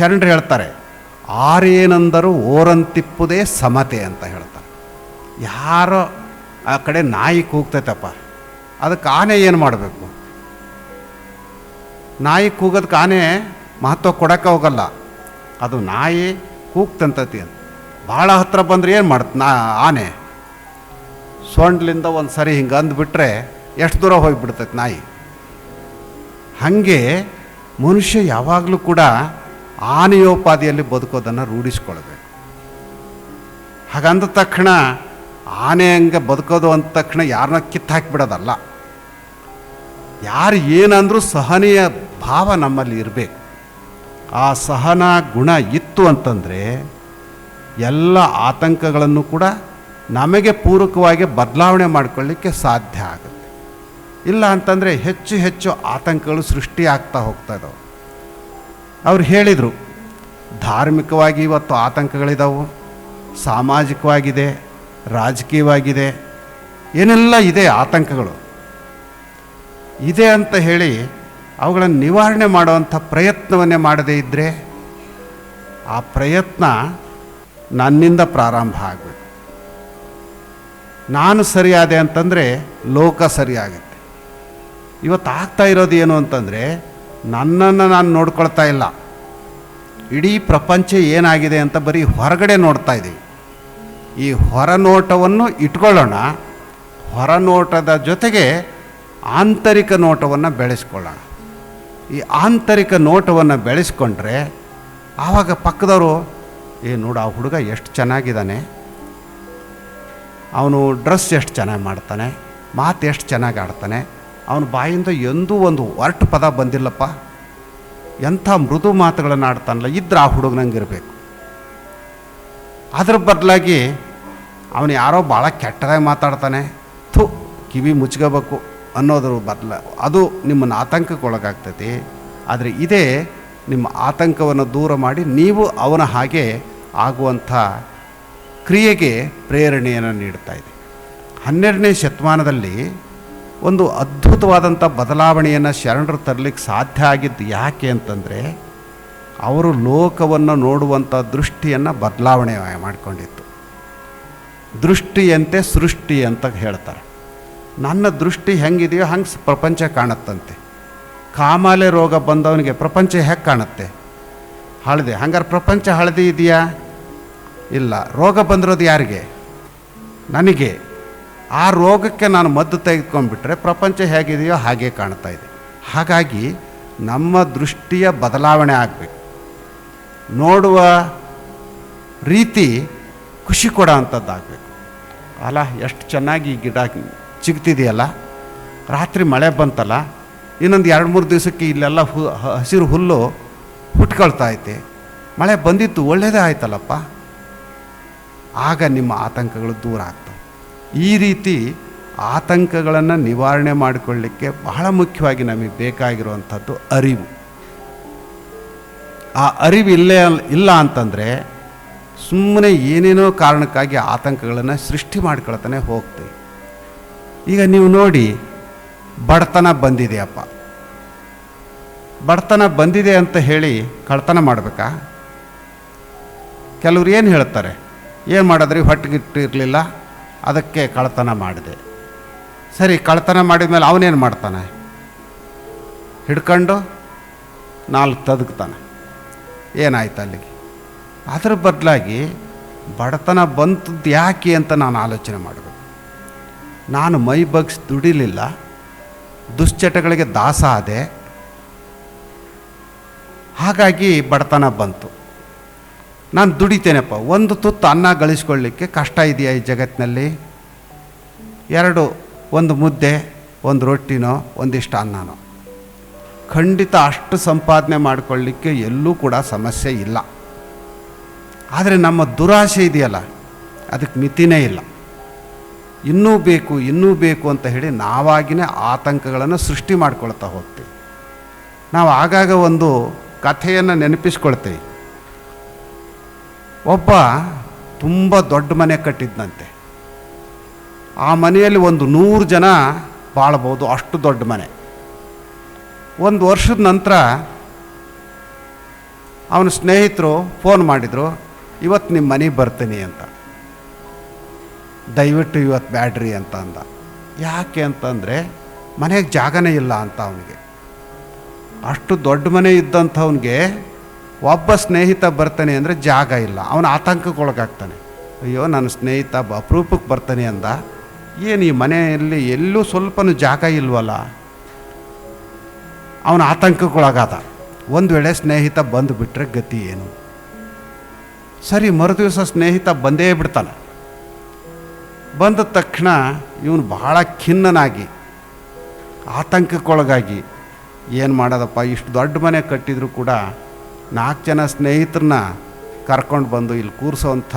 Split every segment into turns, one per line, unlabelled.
ಶರಣರು ಹೇಳ್ತಾರೆ ಓರನ್ ಓರಂತಿಪ್ಪುದೇ ಸಮತೆ ಅಂತ ಹೇಳ್ತಾರೆ. ಯಾರೋ ಆ ಕಡೆ ನಾಯಿ ಕೂಗ್ತೈತಪ್ಪ, ಅದಕ್ಕೆ ಆನೆ ಏನು ಮಾಡಬೇಕು? ನಾಯಿ ಕೂಗೋದಕ್ಕೆ ಆನೆ ಮಹತ್ವ ಕೊಡೋಕ್ಕೆ ಹೋಗಲ್ಲ. ಅದು ನಾಯಿ ಕೂಗ್ತಂತತಿ ಅಂತ. ಭಾಳ ಹತ್ರ ಬಂದರೆ ಏನು ಮಾಡ್ತ, ನಾ, ಆನೆ? ಸೊಂಡ್ಲಿಂದ ಒಂದು ಸರಿ ಹಿಂಗೆ ಅಂದ್ಬಿಟ್ರೆ ಎಷ್ಟು ದೂರ ಹೋಗಿಬಿಡ್ತೈತೆ ನಾಯಿ? ಹಾಗೆ ಮನುಷ್ಯ ಯಾವಾಗಲೂ ಕೂಡ ಆನೆಯೋಪಾದಿಯಲ್ಲಿ ಬದುಕೋದನ್ನು ರೂಢಿಸ್ಕೊಳ್ಬೇಕು. ಹಾಗಂದ ತಕ್ಷಣ ಆನೆ ಹಂಗೆ ಬದುಕೋದು ಅಂದ ತಕ್ಷಣ ಯಾರನ್ನ ಕಿತ್ತು ಹಾಕಿಬಿಡೋದಲ್ಲ. ಯಾರು ಏನಂದರೂ ಸಹನೀಯ ಭಾವ ನಮ್ಮಲ್ಲಿ ಇರಬೇಕು. ಆ ಸಹನ ಗುಣ ಇತ್ತು ಅಂತಂದರೆ ಎಲ್ಲ ಆತಂಕಗಳನ್ನು ಕೂಡ ನಮಗೆ ಪೂರಕವಾಗಿ ಬದಲಾವಣೆ ಮಾಡಿಕೊಳ್ಳಿಕ್ಕೆ ಸಾಧ್ಯ ಆಗುತ್ತೆ. ಇಲ್ಲ ಅಂತಂದರೆ ಹೆಚ್ಚು ಹೆಚ್ಚು ಆತಂಕಗಳು ಸೃಷ್ಟಿ ಆಗ್ತಾ ಹೋಗ್ತಾ ಇದ್ದಾವೆ ಅವ್ರು ಹೇಳಿದರು, ಧಾರ್ಮಿಕವಾಗಿ ಇವತ್ತು ಆತಂಕಗಳಿದಾವು, ಸಾಮಾಜಿಕವಾಗಿದೆ, ರಾಜಕೀಯವಾಗಿದೆ, ಏನೆಲ್ಲ ಇದೆ ಆತಂಕಗಳು? ಇದೆ ಅಂತ ಹೇಳಿ ಅವುಗಳನ್ನು ನಿವಾರಣೆ ಮಾಡುವಂಥ ಪ್ರಯತ್ನವನ್ನೇ ಮಾಡದೇ ಇದ್ದರೆ ಆ ಪ್ರಯತ್ನ ನನ್ನಿಂದ ಪ್ರಾರಂಭ ಆಗಬೇಕು. ನಾನು ಸರಿಯಾದೆ ಅಂತಂದರೆ ಲೋಕ ಸರಿಯಾಗುತ್ತೆ. ಇವತ್ತು ಆಗ್ತಾ ಇರೋದು ಏನು ಅಂತಂದರೆ ನನ್ನನ್ನು ನಾನು ನೋಡ್ಕೊಳ್ತಾ ಇಲ್ಲ. ಇಡೀ ಪ್ರಪಂಚ ಏನಾಗಿದೆ ಅಂತ ಬರೀ ಹೊರಗಡೆ ನೋಡ್ತಾ ಇದ್ದೀವಿ ಈ ಹೊರನೋಟವನ್ನು ಇಟ್ಕೊಳ್ಳೋಣ. ಹೊರನೋಟದ ಜೊತೆಗೆ ಆಂತರಿಕ ನೋಟವನ್ನು ಬೆಳೆಸ್ಕೊಳ್ಳೋಣ. ಈ ಆಂತರಿಕ ನೋಟವನ್ನು ಬೆಳೆಸ್ಕೊಂಡ್ರೆ ಆವಾಗ ಪಕ್ಕದವರು, ಏ ನೋಡು, ಆ ಹುಡುಗ ಎಷ್ಟು ಚೆನ್ನಾಗಿದ್ದಾನೆ. ಅವನು ಡ್ರೆಸ್ ಎಷ್ಟು ಚೆನ್ನಾಗಿ ಮಾಡ್ತಾನೆ. ಮಾತು ಎಷ್ಟು ಚೆನ್ನಾಗಿ ಆಡ್ತಾನೆ. ಅವನ ಬಾಯಿಂದ ಎಂದೂ ಒಂದು ಒರಟು ಪದ ಬಂದಿಲ್ಲಪ್ಪ. ಎಂಥ ಮೃದು ಮಾತುಗಳನ್ನು ಆಡ್ತಾನಲ್ಲ, ಇದ್ರೆ ಆ ಹುಡುಗನಂಗಿರಬೇಕು ಅದ್ರ ಬದಲಾಗಿ ಅವನು ಯಾರೋ ಭಾಳ ಕೆಟ್ಟದಾಗಿ ಮಾತಾಡ್ತಾನೆ, ಥು, ಕಿವಿ ಮುಚ್ಕೋಬೇಕು ಅನ್ನೋದ್ರ ಬದಲ, ಅದು ನಿಮ್ಮನ್ನು ಆತಂಕಕ್ಕೆ ಒಳಗಾಗ್ತೈತಿ ಆದರೆ ಇದೇ ನಿಮ್ಮ ಆತಂಕವನ್ನು ದೂರ ಮಾಡಿ ನೀವು ಅವನ ಹಾಗೆ ಆಗುವಂಥ ಕ್ರಿಯೆಗೆ ಪ್ರೇರಣೆಯನ್ನು ನೀಡ್ತಾ ಇದೆ ಹನ್ನೆರಡನೇ ಶತಮಾನದಲ್ಲಿ ಒಂದು ಅದ್ಭುತವಾದಂಥ ಬದಲಾವಣೆಯನ್ನು ಶರಣರು ತರಲಿಕ್ಕೆ ಸಾಧ್ಯ ಆಗಿದ್ದು ಯಾಕೆ ಅಂತಂದರೆ, ಅವರು ಲೋಕವನ್ನು ನೋಡುವಂಥ ದೃಷ್ಟಿಯನ್ನು ಬದಲಾವಣೆ ಮಾಡಿಕೊಂಡಿತ್ತು. ದೃಷ್ಟಿಯಂತೆ ಸೃಷ್ಟಿ ಅಂತ ಹೇಳ್ತಾರೆ. ನನ್ನ ದೃಷ್ಟಿ ಹೆಂಗಿದೆಯೋ ಹಂಗೆ ಪ್ರಪಂಚ ಕಾಣುತ್ತಂತೆ. ಕಾಮಾಲೆ ರೋಗ ಬಂದವನಿಗೆ ಪ್ರಪಂಚ ಹೇಗೆ ಕಾಣುತ್ತೆ? ಹಳದಿ, ಹಂಗಾರೆ ಪ್ರಪಂಚ ಹಳದಿ ಇದೆಯಾ? ಇಲ್ಲ, ರೋಗ ಬಂದಿರೋದು ಯಾರಿಗೆ? ನನಗೆ. ಆ ರೋಗಕ್ಕೆ ನಾನು ಮದ್ದು ತೆಗೆದುಕೊಂಡ್ಬಿಟ್ರೆ ಪ್ರಪಂಚ ಹೇಗಿದೆಯೋ ಹಾಗೆ ಕಾಣ್ತಾ ಇದೆ. ಹಾಗಾಗಿ ನಮ್ಮ ದೃಷ್ಟಿಯ ಬದಲಾವಣೆ ಆಗಬೇಕು. ನೋಡುವ ರೀತಿ ಖುಷಿ ಕೊಡೋ ಅಂಥದ್ದಾಗಬೇಕು ಅಲ್ಲ, ಎಷ್ಟು ಚೆನ್ನಾಗಿ ಗಿಡ ಚಿಗ್ತಿದೆಯಲ್ಲ? ರಾತ್ರಿ ಮಳೆ ಬಂತಲ್ಲ? ಇನ್ನೊಂದು ಎರಡು ಮೂರು ದಿವಸಕ್ಕೆ ಇಲ್ಲೆಲ್ಲ ಹು ಹಸಿರು ಹುಲ್ಲು ಹುಟ್ಕೊಳ್ತಾ ಐತೆ. ಮಳೆ ಬಂದಿತ್ತು ಒಳ್ಳೆಯದೇ ಆಯ್ತಲ್ಲಪ್ಪ? ಆಗ ನಿಮ್ಮ ಆತಂಕಗಳು ದೂರ ಆಗ್ತವೆ. ಈ ರೀತಿ ಆತಂಕಗಳನ್ನು ನಿವಾರಣೆ ಮಾಡಿಕೊಳ್ಳಿಕ್ಕೆ ಬಹಳ ಮುಖ್ಯವಾಗಿ ನಮಗೆ ಬೇಕಾಗಿರುವಂಥದ್ದು ಅರಿವು. ಆ ಅರಿವು ಇಲ್ಲೇ ಇಲ್ಲ ಅಂತಂದರೆ ಸುಮ್ಮನೆ ಏನೇನೋ ಕಾರಣಕ್ಕಾಗಿ ಆತಂಕಗಳನ್ನು ಸೃಷ್ಟಿ ಮಾಡ್ಕೊಳ್ತಾನೆ ಹೋಗ್ತೀವಿ ಈಗ ನೀವು ನೋಡಿ, ಬಡತನ ಬಂದಿದೆಯಪ್ಪ. ಬಡತನ ಬಂದಿದೆ ಅಂತ ಹೇಳಿ ಕಳ್ತನ ಮಾಡಬೇಕಾ? ಕೆಲವ್ರು ಏನು ಹೇಳ್ತಾರೆ? ಏನು ಮಾಡಿದ್ರಿ? ಹೊಟ್ಟೆಗಿಟ್ಟು ಇರಲಿಲ್ಲ ಅದಕ್ಕೆ ಕಳ್ತನ ಮಾಡಿದೆ. ಸರಿ ಕಳ್ತನ ಮಾಡಿದ ಮೇಲೆ ಅವನೇನು ಮಾಡ್ತಾನೆ? ಹಿಡ್ಕೊಂಡು ನಾಲ್ಕು ತದಗ್ತಾನೆ ಏನಾಯ್ತು ಅಲ್ಲಿಗೆ? ಅದರ ಬದಲಾಗಿ ಬಡತನ ಬಂತದ್ದು ಯಾಕೆ ಅಂತ ನಾನು ಆಲೋಚನೆ ಮಾಡಬೇಕು. ನಾನು ಮೈ ಬಗ್ಸ್ ದುಡಿಲಿಲ್ಲ, ದುಶ್ಚಟಗಳಿಗೆ ದಾಸ ಆದೆ. ಹಾಗಾಗಿ ಬಡತನ ಬಂತು. ನಾನು ದುಡಿತೇನೆಪ್ಪ, ಒಂದು ತುತ್ತು ಅನ್ನ ಗಳಿಸ್ಕೊಳ್ಳಿಕ್ಕೆ ಕಷ್ಟ ಇದೆಯಾ ಈ ಜಗತ್ತಿನಲ್ಲಿ ಎರಡು, ಒಂದು ಮುದ್ದೆ, ಒಂದು ರೊಟ್ಟಿನೋ, ಒಂದಿಷ್ಟು ಅನ್ನನೋ. ಖಂಡಿತ ಅಷ್ಟು ಸಂಪಾದನೆ ಮಾಡಿಕೊಳ್ಳಿಕ್ಕೆ ಎಲ್ಲೂ ಕೂಡ ಸಮಸ್ಯೆ ಇಲ್ಲ. ಆದರೆ ನಮ್ಮ ದುರಾಸೆ ಇದೆಯಲ್ಲ, ಅದಕ್ಕೆ ಮಿತಿನೇ ಇಲ್ಲ. ಇನ್ನೂ ಬೇಕು ಇನ್ನೂ ಬೇಕು ಅಂತ ಹೇಳಿ ನಾವಾಗಿನೇ ಆತಂಕಗಳನ್ನು ಸೃಷ್ಟಿ ಮಾಡ್ಕೊಳ್ತಾ ಹೋಗ್ತೀವಿ. ನಾವು ಆಗಾಗ ಒಂದು ಕಥೆಯನ್ನು ನೆನಪಿಸ್ಕೊಳ್ತೀವಿ. ಒಬ್ಬ ತುಂಬ ದೊಡ್ಡ ಮನೆ ಕಟ್ಟಿದ್ದಂತೆ ಆ ಮನೆಯಲ್ಲಿ ಒಂದು ನೂರು ಜನ ಬಾಳ್ಬೋದು, ಅಷ್ಟು ದೊಡ್ಡ ಮನೆ. ಒಂದು ವರ್ಷದ ನಂತರ ಅವನ ಸ್ನೇಹಿತರು ಫೋನ್ ಮಾಡಿದರು ಇವತ್ತು ನಿಮ್ಮ ಮನೆಗೆ ಬರ್ತೀನಿ ಅಂತ. ದಯವಿಟ್ಟು ಇವತ್ತು ಬ್ಯಾಡ್ರಿ ಅಂತ ಅಂದ. ಯಾಕೆ ಅಂತಂದರೆ ಮನೆಗೆ ಜಾಗನೇ ಇಲ್ಲ ಅಂತ ಅವನಿಗೆ. ಅಷ್ಟು ದೊಡ್ಡ ಮನೆ ಇದ್ದಂಥವನಿಗೆ ಒಬ್ಬ ಸ್ನೇಹಿತ ಬರ್ತಾನೆ ಅಂದರೆ ಜಾಗ ಇಲ್ಲ. ಅವನ ಆತಂಕಕ್ಕೊಳಗಾಗ್ತಾನೆ. ಅಯ್ಯೋ, ನನ್ನ ಸ್ನೇಹಿತ ಬ- ಅಪರೂಪಕ್ಕೆ ಬರ್ತಾನೆ ಅಂದ. ಏನು ಈ ಮನೆಯಲ್ಲಿ ಎಲ್ಲೂ ಸ್ವಲ್ಪನೂ ಜಾಗ ಇಲ್ವಲ್ಲ? ಅವನು ಆತಂಕಕ್ಕೊಳಗಾದ. ಒಂದು ವೇಳೆ ಸ್ನೇಹಿತ ಬಂದು ಬಿಟ್ಟರೆ ಗತಿ ಏನು? ಸರಿ, ಮರುದಿವಸ ಸ್ನೇಹಿತ ಬಂದೇ ಬಿಡ್ತಾನೆ. ಬಂದ ತಕ್ಷಣ ಇವನು ಬಹಳ ಖಿನ್ನನಾಗಿ, ಆತಂಕಕ್ಕೊಳಗಾಗಿ ಏನು ಮಾಡೋದಪ್ಪ, ಇಷ್ಟು ದೊಡ್ಡ ಮನೆ ಕಟ್ಟಿದರೂ ಕೂಡ ನಾಲ್ಕು ಜನ ಸ್ನೇಹಿತರನ್ನ ಕರ್ಕೊಂಡು ಬಂದು ಇಲ್ಲಿ ಕೂರಿಸೋವಂಥ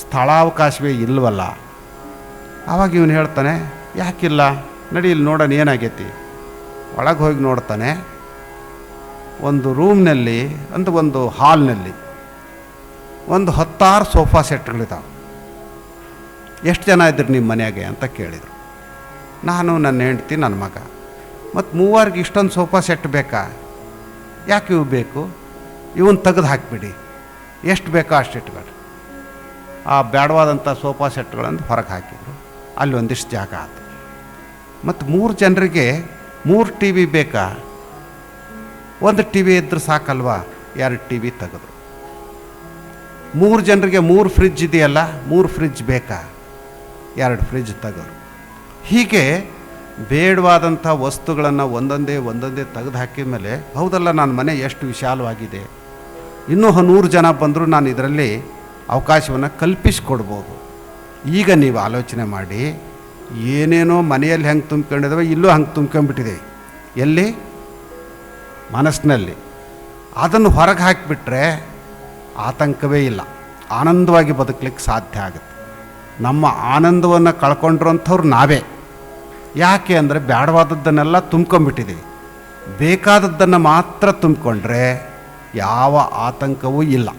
ಸ್ಥಳಾವಕಾಶವೇ ಇಲ್ವಲ್ಲ. ಆವಾಗ ಇವನು ಹೇಳ್ತಾನೆ, ಯಾಕಿಲ್ಲ? ನಡಿ ಇಲ್ಲಿ ನೋಡೋಣ ಏನಾಗೈತಿ. ಒಳಗೆ ಹೋಗಿ ನೋಡ್ತಾನೆ, ಒಂದು ರೂಮ್ನಲ್ಲಿ ಅಂತ ಒಂದು ಹಾಲ್ನಲ್ಲಿ ಒಂದು ಹತ್ತಾರು ಸೋಫಾ ಸೆಟ್ಗಳಿದ್ದಾವೆ ಎಷ್ಟು ಜನ ಇದ್ದರು ನಿಮ್ಮ ಮನೆಯಾಗೆ? ಅಂತ ಕೇಳಿದರು. ನಾನು ನನ್ನ ಹೆಂಡ್ತಿ, ನನ್ನ ಮಗ. ಮತ್ತು ಮೂವರಿಗೆ ಇಷ್ಟೊಂದು ಸೋಫಾ ಸೆಟ್ ಬೇಕಾ? ಯಾಕೆ ಇವು ಬೇಕು? ಇವನ್ ತೆಗೆದು ಹಾಕಿಬಿಡಿ. ಎಷ್ಟು ಬೇಕೋ ಅಷ್ಟು ಇಟ್ಕೊಳ್ಳಿ ಆ ಬೇಡವಾದಂಥ ಸೋಫಾ ಸೆಟ್ಗಳನ್ನು ಹೊರಗೆ ಹಾಕಿದರು. ಅಲ್ಲಿ ಒಂದಿಷ್ಟು ಜಾಗ ಆಯಿತು ಮತ್ತು ಮೂರು ಜನರಿಗೆ ಮೂರು ಟಿ ವಿ ಬೇಕಾ? ಒಂದು ಟಿ ವಿ ಇದ್ದರೆ ಸಾಕಲ್ವಾ? ಎರಡು ಟಿ ವಿ ತೆಗೆದ್ರು. ಮೂರು ಜನರಿಗೆ ಮೂರು ಫ್ರಿಜ್ ಇದೆಯಲ್ಲ, ಮೂರು ಫ್ರಿಜ್ ಬೇಕಾ? ಎರಡು ಫ್ರಿಜ್ ತೆಗೆದ್ರು. ಹೀಗೆ ಬೇಡವಾದಂಥ ವಸ್ತುಗಳನ್ನು ಒಂದೊಂದೇ ಒಂದೊಂದೇ ತೆಗೆದು ಹಾಕಿದ ಮೇಲೆ ಹೌದಲ್ಲ ನನ್ನ ಮನೆ ಎಷ್ಟು ವಿಶಾಲವಾಗಿದೆ? ಇನ್ನೂ ನೂರು ಜನ ಬಂದರೂ ನಾನು ಇದರಲ್ಲಿ ಅವಕಾಶವನ್ನು ಕಲ್ಪಿಸಿಕೊಡ್ಬೋದು. ಈಗ ನೀವು ಆಲೋಚನೆ ಮಾಡಿ, ಏನೇನೋ ಮನೆಯಲ್ಲಿ ಹೆಂಗೆ ತುಂಬ್ಕೊಂಡಿದ್ದಾವೆ, ಇಲ್ಲೂ ಹಂಗೆ ತುಂಬ್ಕೊಂಡ್ಬಿಟ್ಟಿದೆ. ಎಲ್ಲಿ? ಮನಸ್ಸಿನಲ್ಲಿ. ಅದನ್ನು ಹೊರಗೆ ಹಾಕಿಬಿಟ್ರೆ ಆತಂಕವೇ ಇಲ್ಲ. ಆನಂದವಾಗಿ ಬದುಕಲಿಕ್ಕೆ ಸಾಧ್ಯ ಆಗುತ್ತೆ. ನಮ್ಮ ಆನಂದವನ್ನು ಕಳ್ಕೊಂಡಿರೋಂಥವ್ರು ನಾವೇ. ಯಾಕೆ ಅಂದರೆ ಬೇಡವಾದದ್ದನ್ನೆಲ್ಲ ತುಂಬ್ಕೊಂಬಿಟ್ಟಿದ್ದೀವಿ ಬೇಕಾದದ್ದನ್ನು ಮಾತ್ರ ತುಂಬಿಕೊಂಡ್ರೆ ಯಾವ ಆತಂಕವೂ ಇಲ್ಲ.